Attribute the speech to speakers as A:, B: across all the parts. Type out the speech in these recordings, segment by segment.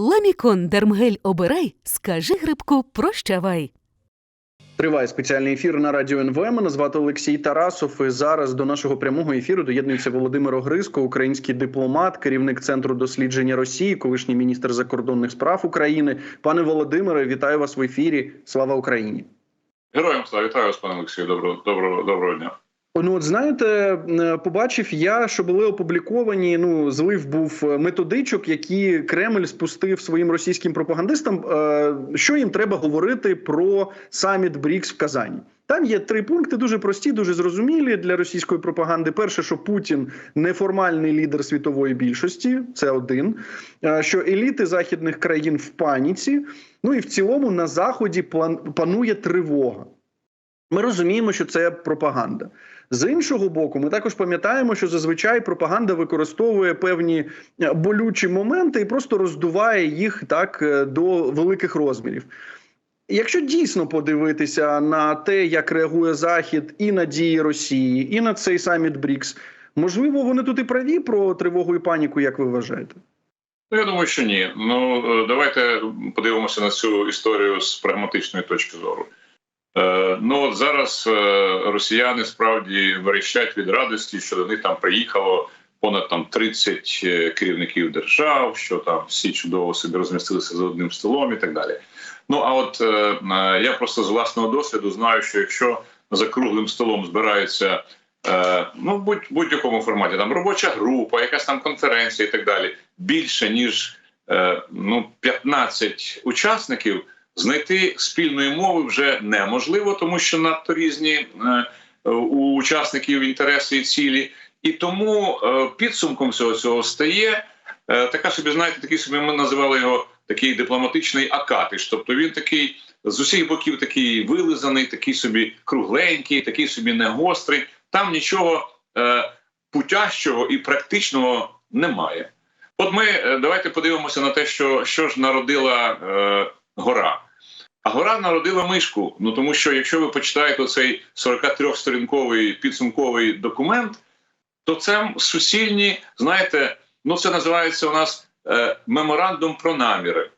A: Ламікон Дермгель обирай, скажи грибку прощавай.
B: Триває спеціальний ефір на радіо НВ. Мене звати Олексій Тарасов. І зараз до нашого прямого ефіру доєднується Володимир Огриско, український дипломат, керівник центру дослідження Росії, колишній міністр закордонних справ України. Пане Володимире, вітаю вас в ефірі. Слава Україні!
C: Героям слава вітаю вас, пане Олексію. Доброго доброго доброго дня.
B: Ну, от знаєте, е, побачив я, що були опубліковані. Ну, злив був методичок, які Кремль спустив своїм російським пропагандистам. е, Що їм треба говорити про саміт БРІКС в Казані? Там є три пункти, дуже прості, дуже зрозумілі для російської пропаганди. Перше, що Путін неформальний лідер світової більшості, це один. Е, Що еліти західних країн в паніці. Ну і в цілому на заході панує тривога. Ми розуміємо, що це пропаганда. З іншого боку, ми також пам'ятаємо, що зазвичай пропаганда використовує певні е, болючі моменти і просто роздуває їх так е, до великих розмірів. Якщо дійсно подивитися на те, як реагує Захід і на дії Росії, і на цей саміт БРІКС, можливо, вони тут і праві про тривогу і паніку, як ви вважаєте?
C: Ну я думаю, що ні. Ну е, давайте подивимося на цю історію з прагматичної точки зору. Е, ну зараз е, росіяни справді верещать від радості, що до них там приїхало понад там 30 е, керівників держав, що там всі чудово собі розмістилися за одним столом і так далі. Ну а от я просто з власного досвіду знаю, що якщо за круглим столом збираються ну будь будь-якому форматі, там робоча група, якась там конференція і так далі, більше ніж ну 15 учасників, знайти спільної мови вже неможливо, тому що надто різні е, у учасників інтереси і цілі. І тому е, підсумком всього цього стає е, така собі, знаєте, такий собі ми називали його такий дипломатичний акатиш. Тобто він такий з усіх боків такий вилизаний, такий собі кругленький, такий собі негострий. Там нічого путящого і практичного немає. От ми давайте подивимося на те, що, що ж народила е, гора. А гора народила мишку. Ну тому що якщо ви почитаєте цей 43-сторінковий підсумковий документ, то це суцільні, знаєте, ну це називається у нас е, меморандум про наміри.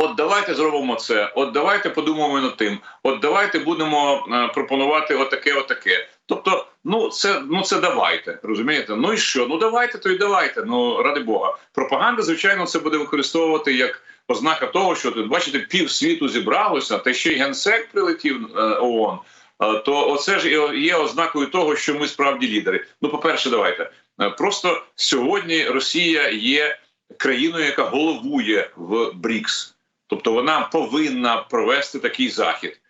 C: От давайте зробимо це. От давайте подумаємо над тим. От давайте будемо е, пропонувати отаке, отаке. Тобто, ну це ну це давайте, розумієте? Ну і що? Ну давайте, то й давайте. Ну ради Бога. Пропаганда, звичайно, це буде використовувати як ознака того, що тут бачите, пів світу зібралося, та ще й генсек прилетів е, ООН. Е, То оце ж є ознакою того, що ми справді лідери. Ну, по перше, давайте Е, просто сьогодні Росія є країною, яка головує в БРІКС. Тобто вона повинна провести такий захід.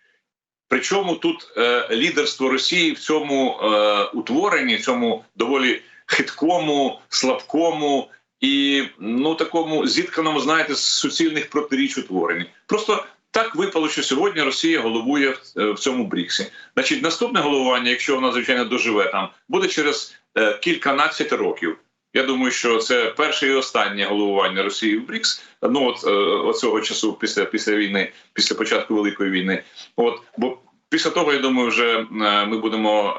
C: Причому тут е, лідерство Росії в цьому е, утворенні, цьому доволі хиткому, слабкому і ну такому зітканому, знаєте, з суцільних протиріч утворенні. Просто так випало, що сьогодні Росія головує в, е, в цьому Бріксі. Значить, наступне головування, якщо вона звичайно доживе там, буде через е, кільканадцять років. Я думаю, що це перше і останнє головування Росії в БРІКС. Ну от е, оцього часу після після війни, після початку великої війни. От бо після того, я думаю, вже ми будемо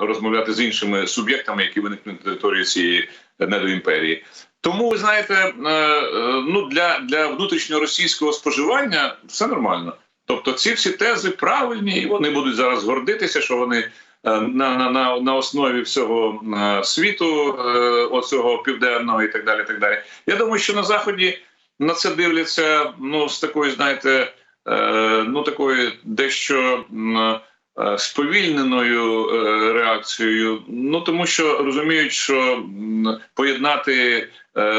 C: розмовляти з іншими суб'єктами, які виникнуть на території цієї недоімперії. Тому ви знаєте, е, е, ну для, для внутрішньоросійського споживання все нормально. Тобто, ці всі тези правильні, і вони будуть зараз гордитися, що вони е, на на, на, на основі всього світу, оцього південного і так далі. так далі. Я думаю, що на заході на це дивляться ну з такою, знаєте, ну такою дещо сповільненою реакцією. Ну тому що розуміють, що поєднати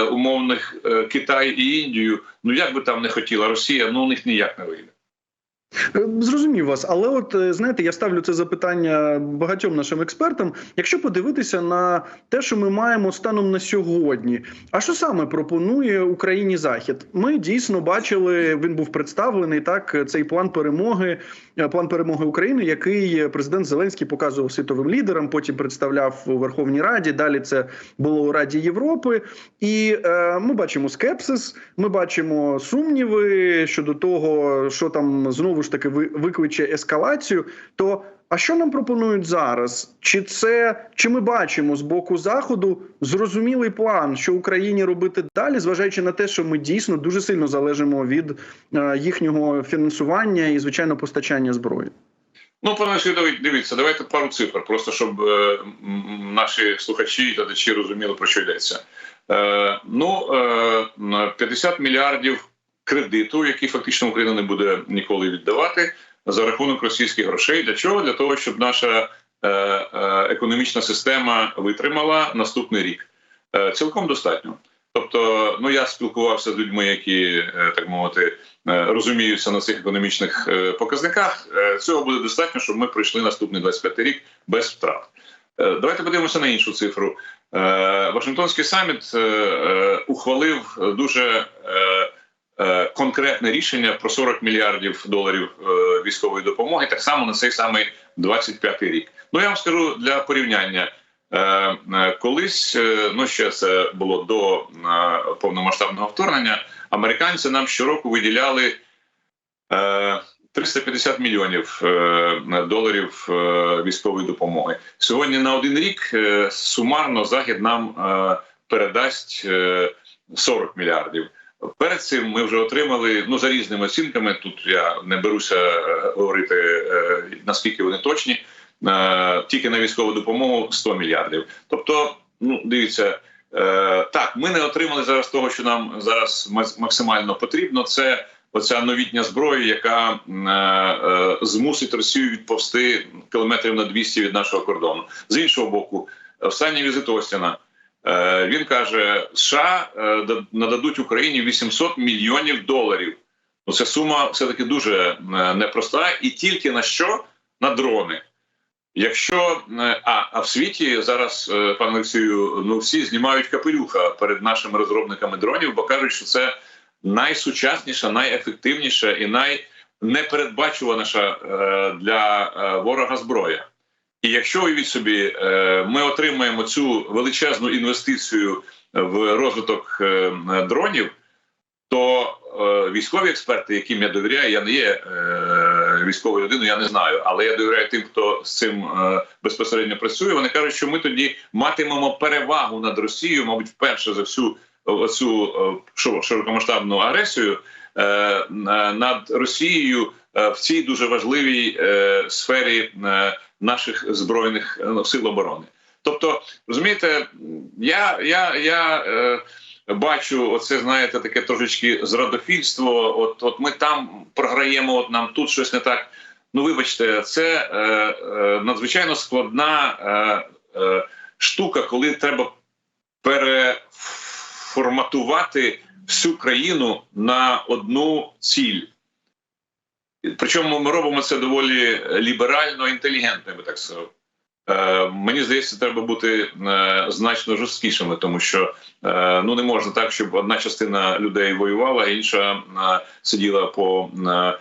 C: умовних е, Китай і Індію, ну як би там не хотіла Росія, ну у них ніяк не вийде.
B: Е, Зрозумів вас, але от е, знаєте, я ставлю це запитання багатьом нашим експертам. Якщо подивитися на те, що ми маємо станом на сьогодні, а що саме пропонує Україні Захід? Ми дійсно бачили, він був представлений так. Цей план перемоги, е, план перемоги України, який президент Зеленський показував світовим лідерам. Потім представляв у Верховній Раді. Далі це було у Раді Європи, і е, ми бачимо скепсис. Ми бачимо сумніви щодо того, що там знову ж таки ви- викличе ескалацію. То А що нам пропонують зараз? Чи це чи ми бачимо з боку заходу зрозумілий план, що Україні робити далі, зважаючи на те, що ми дійсно дуже сильно залежимо від е, їхнього фінансування і звичайно постачання зброї?
C: Ну, пане Свідович, дивіться, давайте пару цифр, просто щоб е, наші слухачі і глядачі розуміли, про що йдеться. Е, ну, е, 50 мільярдів кредиту, який фактично Україна не буде ніколи віддавати, за рахунок російських грошей. Для чого? Для того, щоб наша е, е, економічна система витримала наступний рік. Е, цілком достатньо. Тобто, ну я спілкувався з людьми, які так мовити розуміються на цих економічних показниках. Цього буде достатньо, щоб ми пройшли наступний 25 рік без втрат. Давайте подивимося на іншу цифру. Вашингтонський саміт ухвалив дуже конкретне рішення про 40 мільярдів доларів е, військової допомоги. Так само на цей самий 25 рік. Ну я вам скажу для порівняння. Е, е, Колись, е, ну ще це було до е, повномасштабного вторгнення. Американці нам щороку виділяли е, 350 мільйонів е, доларів е, військової допомоги. Сьогодні на один рік е, сумарно захід нам е, передасть е, 40 мільярдів. Перед цим ми вже отримали ну за різними оцінками. Тут я не беруся е, говорити е, наскільки вони точні. Е, тільки на військову допомогу 100 мільярдів. Тобто, ну дивіться, так ми не отримали зараз того, що нам зараз ма- максимально потрібно. Це оця новітня зброя, яка змусить Росію відповсти кілометрів на 200 від нашого кордону. З іншого боку, останній візит Остіна. Е, він каже, США е, да- нададуть Україні 800 мільйонів доларів. Ну, це сума все таки дуже е, непроста, і тільки на що? На дрони. Якщо а, а в світі зараз, пане Олексію, ну всі знімають капелюха перед нашими розробниками дронів, бо кажуть, що це найсучасніша, найефективніша і найнепередбачуваніша для ворога зброя. І якщо уявіть собі, е, ми отримаємо цю величезну інвестицію в розвиток е, дронів, то е, військові експерти, яким я довіряю, я не є військовою людиною, я не знаю, але я довіряю тим, хто з цим безпосередньо працює. Вони кажуть, що ми тоді матимемо перевагу над Росією, мабуть, вперше за всю цю широкомасштабну агресію над Росією в цій дуже важливій сфері наших збройних е, сил оборони. Тобто, розумієте, я, я, я е, бачу, оце знаєте, таке трошечки зрадофільство. От, от ми там програємо, от нам тут щось не так. Ну, вибачте, це е, е, надзвичайно складна е, е, штука, коли треба переформатувати всю країну на одну ціль. Причому ми робимо це доволі ліберально інтелігентно, я би так сказав. Е, мені здається, треба бути е, значно жорсткішими, тому що е, ну не можна так, щоб одна частина людей воювала, а інша е, сиділа по е, е,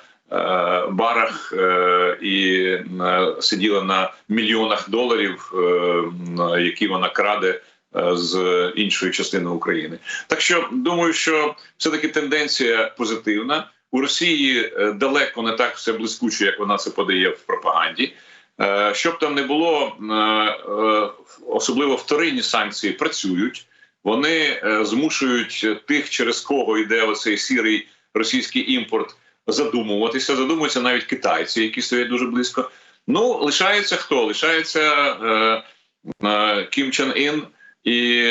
C: барах е, і е, сиділа на мільйонах доларів, е, які вона краде е, з іншої частини України. Так що думаю, що все таки тенденція позитивна. У Росії е, далеко не так все блискуче, як вона це подає в пропаганді. Е, Щоб там не було, е, особливо вторинні санкції працюють. Вони змушують тих, через кого йде оцей сірий російський імпорт, задумуватися. Задумуються навіть китайці, які стоять дуже близько. Ну лишається хто? Лишається Кім Чен Ін і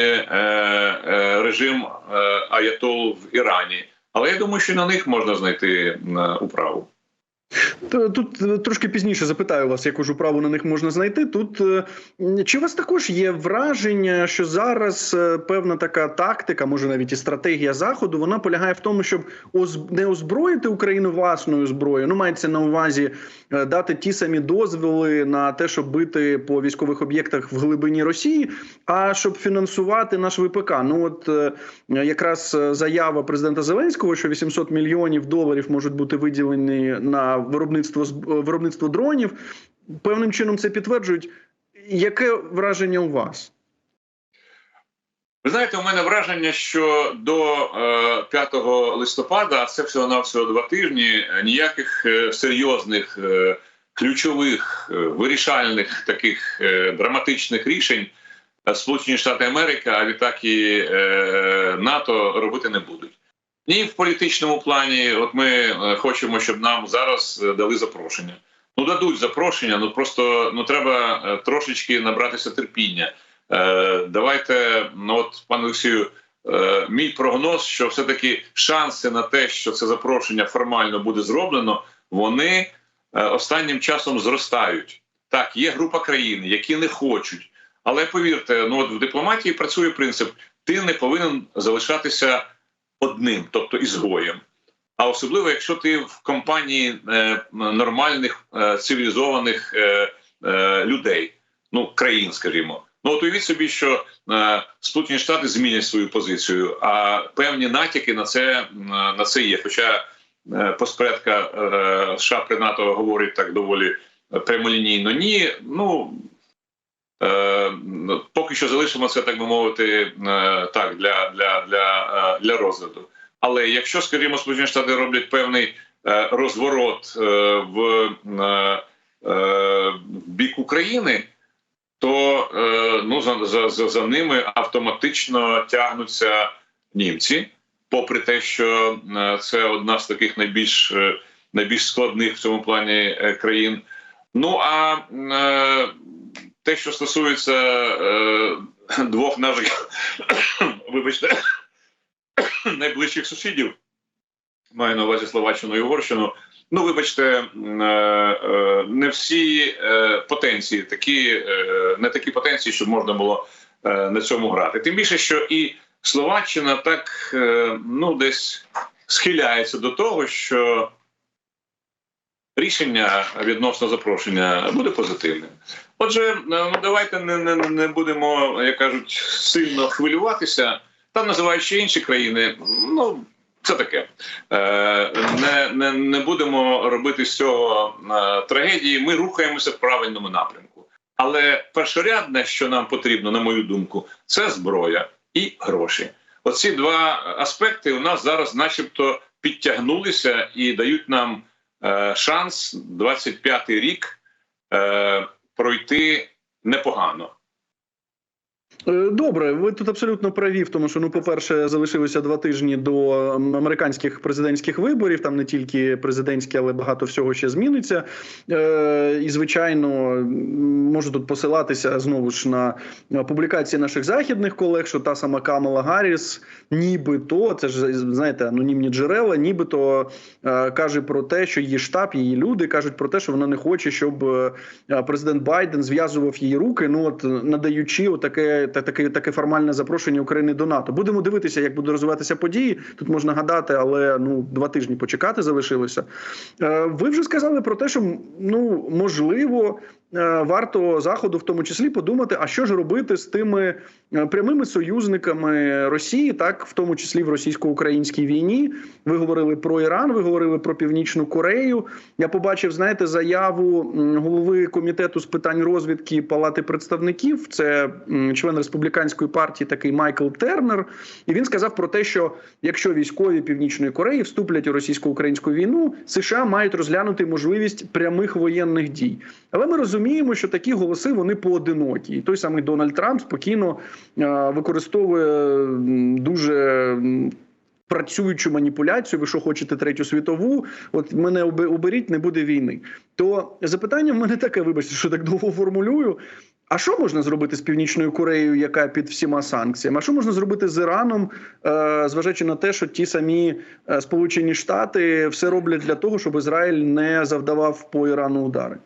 C: режим Аятол в Ірані. Але я думаю, що на них можна знайти е, управу.
B: Тут е, трошки пізніше запитаю вас, яку ж управу на них можна знайти. Тут е, чи у вас також є враження, що зараз е, певна така тактика, може навіть і стратегія заходу, вона полягає в тому, щоб не озброїти Україну власною зброєю. Ну мається на увазі дати ті самі дозволи на те, щоб бити по військових об'єктах в глибині Росії, а щоб фінансувати наш ВПК. Ну от якраз заява президента Зеленського, що 800 мільйонів доларів можуть бути виділені на виробництво е, виробництво дронів. Певним чином це підтверджують. Яке враження у вас?
C: Ви знаєте, у мене враження, що до е, 5 листопада, а це всього навсього два тижні, ніяких е, серйозних е, ключових е, вирішальних таких е, драматичних рішень е, Сполучені Штати Америки, а відтак і е, НАТО робити не будуть. Ні, в політичному плані, от ми е, хочемо, щоб нам зараз е, дали запрошення. Ну дадуть запрошення, ну просто ну треба е, трошечки набратися терпіння. Е, давайте, ну от пане Олексію, е, мій прогноз, що все-таки шанси на те, що це запрошення формально буде зроблено, вони останнім часом зростають. Так, є група країн, які не хочуть. Але повірте, ну от в дипломатії працює принцип: ти не повинен залишатися одним, тобто ізгоєм. А особливо, якщо ти в компанії е, нормальних е, цивілізованих е, е, людей, ну країн, скажімо. Ну от уявіть собі, що е, Сполучені Штати змінять свою позицію, а певні натяки на це на це є. Хоча е, поспередка е, США при НАТО говорить так доволі прямолінійно. Ні, ну е, поки що залишимо це, так би мовити, е, так для, для, для, розгляду. Але якщо, скажімо, Сполучені Штати роблять певний е, розворот е, в, е, е, бік України, то ну за, за, за, ними автоматично тягнуться німці, попри те, що це одна з таких найбільш найбільш складних в цьому плані країн. Ну а те, що стосується двох наших, вибачте, найближчих сусідів, маю на увазі Словаччину і Угорщину. Ну, вибачте, е, е, не всі е, потенції такі, не такі потенції, щоб можна було на цьому грати. Тим більше, що і Словаччина так ну десь схиляється до того, що рішення відносно запрошення буде позитивним. Отже, ну давайте не, не, не будемо, як кажуть, сильно хвилюватися. Там називають ще інші країни. Ну це таке. Е, не, не, не будемо робити з цього е, трагедії. Ми рухаємося в правильному напрямку. Але першорядне, що нам потрібно, на мою думку, це зброя і гроші. Оці два аспекти у нас зараз, начебто, підтягнулися і дають нам е, шанс 25-й рік пройти непогано.
B: Е, Добре, ви тут абсолютно праві в тому, що ну, по-перше, залишилося два тижні до американських президентських виборів. Там не тільки президентські, але багато всього ще зміниться. Е, і звичайно, можу тут посилатися знову ж на публікації наших західних колег, що та сама Камала Гарріс, нібито це ж знаєте, анонімні джерела, нібито е, каже про те, що її штаб, її люди кажуть про те, що вона не хоче, щоб е, президент Байден зв'язував її руки. Ну от надаючи отаке та таке таке формальне запрошення України до НАТО. Будемо дивитися, як будуть розвиватися події. Тут можна гадати, але ну два тижні почекати залишилося. Е, Ви вже сказали про те, що ну можливо. Е, Варто заходу, в тому числі, подумати, а що ж робити з тими е, прямими союзниками Росії, так в тому числі в російсько-українській війні. Ви говорили про Іран, ви говорили про Північну Корею. Я побачив, знаєте, заяву голови комітету з питань розвідки Палати представників. Це член республіканської партії, такий Майкл Тернер. І він сказав про те, що якщо військові Північної Кореї вступлять у російсько-українську війну, США мають розглянути можливість прямих воєнних дій. Але ми розуміємо, що такі голоси вони поодинокі. І той самий Дональд Трамп спокійно е, використовує дуже. Працюючу маніпуляцію, ви що хочете третю світову? От мене оберіть, не буде війни. То запитання в мене таке, вибачте, що так довго формулюю. А що можна зробити з Північною Кореєю, яка під всіма санкціями? А що можна зробити з Іраном, е, зважаючи на те, що ті самі е, Сполучені Штати все роблять для того, щоб Ізраїль не завдавав по Ірану удари?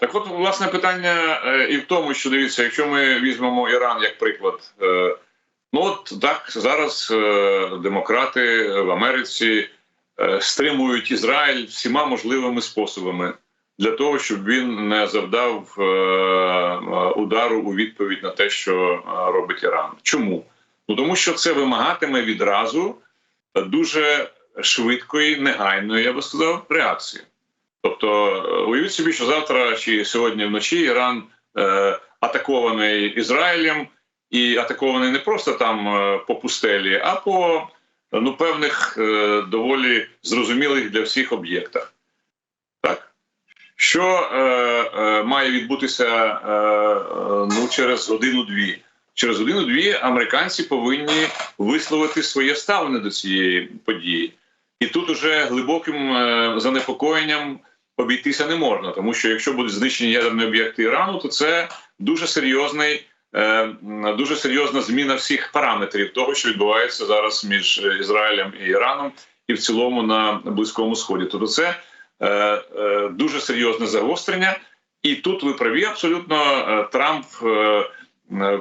C: Так, от власне питання е, і в тому, що дивіться, якщо ми візьмемо Іран як приклад, е, ну от так зараз е, демократи в Америці стримують Ізраїль всіма можливими способами для того, щоб він не завдав удару у відповідь на те, що робить Іран. Чому? Ну тому що це вимагатиме відразу дуже швидкої, негайної, я би сказав, реакції. Тобто, е, уявіть собі, що завтра чи сьогодні вночі Іран е, атакований Ізраїлем, і атакований не просто там е, по пустелі, а по ну, певних е, доволі зрозумілих для всіх об'єктах. Так? Що е, е, має відбутися е, е, ну, через годину-дві? Через годину-дві американці повинні висловити своє ставлення до цієї події. І тут уже глибоким занепокоєнням обійтися не можна, тому що якщо будуть знищені ядерні об'єкти Ірану, то це дуже серйозний, е, дуже серйозна зміна всіх параметрів того, що відбувається зараз між Ізраїлем і Іраном, і в цілому на Близькому Сході. Тобто, це е, е, дуже серйозне загострення. І тут ви праві абсолютно Трамп.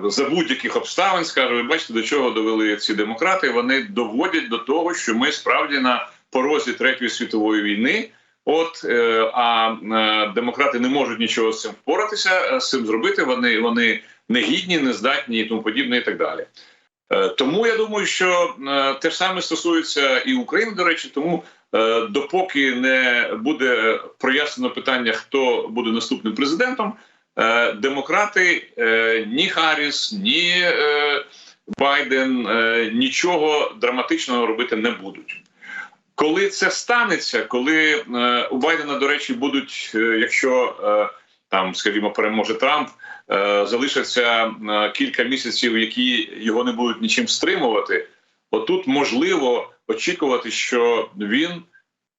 C: За будь-яких обставин скаже, ви бачите, до чого довели ці демократи. Вони доводять до того, що ми справді на порозі третьої світової війни. От е, а е, демократи не можуть нічого з цим впоратися, е, з цим зробити. Вони вони негідні, нездатні і тому подібне, і так далі. Тому я думаю, що те ж саме стосується і України, до речі, тому допоки не буде прояснено питання, хто буде наступним президентом, демократи ні Харріс, ні Байден нічого драматичного робити не будуть. Коли це станеться, коли е, у Байдена, до речі, будуть, е, якщо е, там, скажімо, переможе Трамп, е, залишаться е, кілька місяців, які його не будуть нічим стримувати, отут можливо очікувати, що він,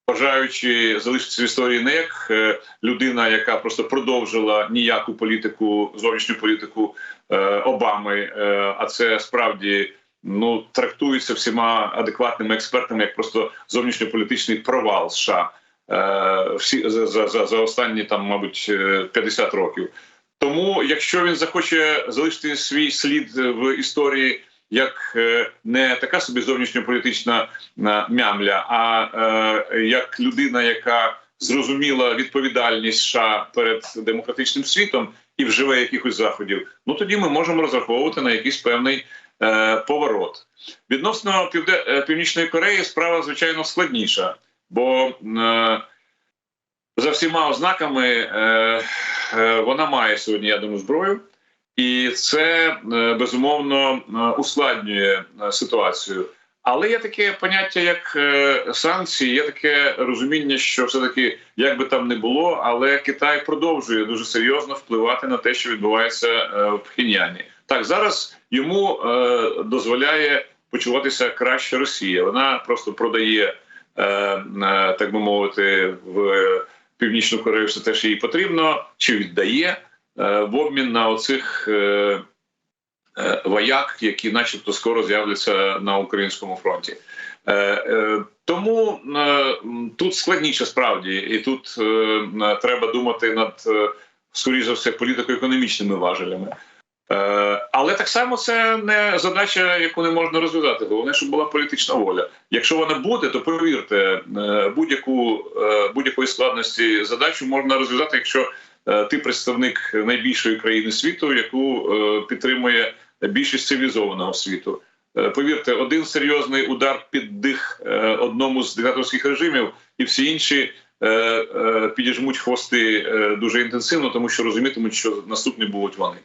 C: бажаючи залишитися в історії не як е, людина, яка просто продовжила ніяку політику, зовнішню політику е, Обами, е, а це справді ну трактується всіма адекватними експертами як просто зовнішньополітичний провал США е, всі за, за, за, за останні там, мабуть, е, 50 років. Тому, якщо він захоче залишити свій слід в історії як е, не така собі зовнішньополітична е, мямля, а е, як людина, яка зрозуміла відповідальність США перед демократичним світом і вживе якихось заходів, ну тоді ми можемо розраховувати на якийсь певний е, поворот. Відносно е, Північної Кореї справа звичайно складніша, бо е, за всіма ознаками е, е, вона має сьогодні ядерну зброю, і це е, безумовно е, ускладнює е, ситуацію. Але є таке поняття, як е, санкції, є таке розуміння, що все таки, як би там не було, але Китай продовжує дуже серйозно впливати на те, що відбувається е, в Пхеньяні. Так зараз йому е, дозволяє почуватися краще Росія. Вона просто продає, е, е, так би мовити, в Північну Корею все те, що їй потрібно, чи віддає е, в обмін на оцих е, е, вояк, які, начебто, скоро з'являться на українському фронті. Е, е, тому е, тут складніше справді, і тут е, треба думати над е, скоріше за все політико-економічними важелями. Е, Але так само це не задача, яку не можна розв'язати. Головне, щоб була політична воля. Якщо вона буде, то повірте, е, будь-яку е, будь-якої складності задачу можна розв'язати, якщо ти представник найбільшої країни світу, яку підтримує більшість цивілізованого світу. Повірте, один серйозний удар під дих одному з диктаторських режимів, і всі інші підіжмуть хвости дуже інтенсивно, тому що розумітимуть, що наступні будуть вони.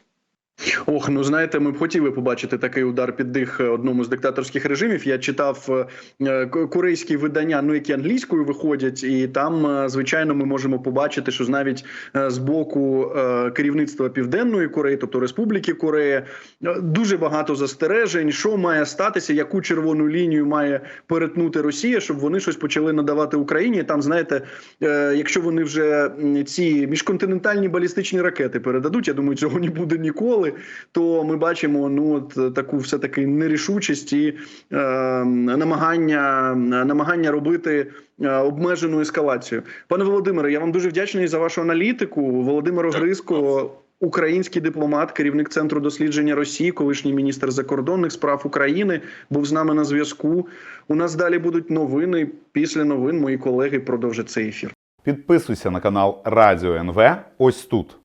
B: Ох, ну знаєте, ми б хотіли побачити такий удар під дих одному з диктаторських режимів. Я читав е, корейські видання, ну які англійською виходять, і там, е, звичайно, ми можемо побачити, що навіть е, з боку е, керівництва Південної Кореї, тобто Республіки Корея, е, дуже багато застережень, що має статися, яку червону лінію має перетнути Росія, щоб вони щось почали надавати Україні. Там знаєте, е, якщо вони вже ці міжконтинентальні балістичні ракети передадуть, я думаю, цього не буде ніколи. То ми бачимо ну от таку все таки нерішучість і е, намагання, намагання робити е, обмежену ескалацію. Пане Володимире, я вам дуже вдячний за вашу аналітику. Володимир Огриско. Український дипломат, керівник центру дослідження Росії, колишній міністр закордонних справ України, був з нами на зв'язку. У нас далі будуть новини. Після новин мої колеги продовжать цей ефір.
D: Підписуйся на канал Радіо НВ ось тут.